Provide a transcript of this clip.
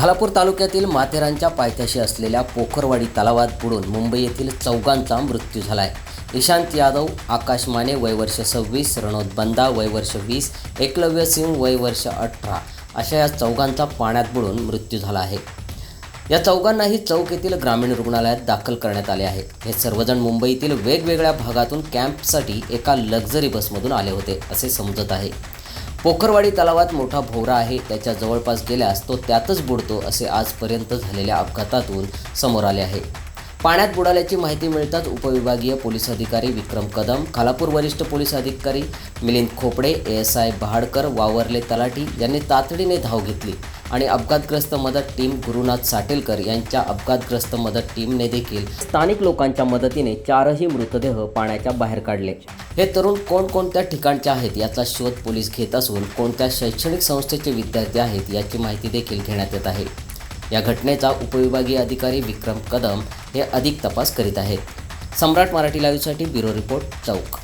खालापूर तालुक्यातील माथेरानच्या पायथ्याशी असलेल्या पोखरवाडी तलावात बुडून मुंबई येथील चौघांचा मृत्यू झाला आहे ईशांत यादव आकाश माने वयवर्ष सव्वीस रणोद बंदा वयवर्ष वीस एकलव्य सिंग वयवर्ष अठरा अशा या चौघांचा पाण्यात बुडून मृत्यू झाला आहे. या चौघांनाही चौक येथील ग्रामीण रुग्णालयात दाखल करण्यात आले आहे. हे सर्वजण मुंबईतील वेगवेगळ्या भागातून कॅम्पसाठी एका लक्झरी बसमधून आले होते असे समजत आहे. पोखरवाडी तलावात मोठा भोवरा आहे. त्याच्या जवळपास गेल्यास तो त्यातच बुडतो असे आजपर्यंत झालेल्या अपघातातून समोर आले आहे. पाण्यात बुडाल्याची माहिती मिळताच उपविभागीय पोलीस अधिकारी विक्रम कदम खालापूर वरिष्ठ पोलीस अधिकारी Milind Khopade A S I Bahadkar वावरले तलाठी यांनी तातडीने धाव घेतली आणि अपघातग्रस्त मदत टीम गुरुनाथ साटेलकर यांच्या अपघातग्रस्त मदत टीमने देखील स्थानिक लोकांच्या मदतीने चारही मृतदेह पाण्याच्या बाहेर काढले. हे तरुण कोणकोणत्या ठिकाणचे आहेत याचा शोध पोलीस घेत असून कोणत्या शैक्षणिक संस्थेचे विद्यार्थी आहेत याची माहिती देखील घेण्यात येत आहे. या घटनेचा उपविभागीय अधिकारी विक्रम कदम हे अधिक तपास करीत आहेत. सम्राट मराठी लाईव्हसाठी ब्युरो रिपोर्ट चौक.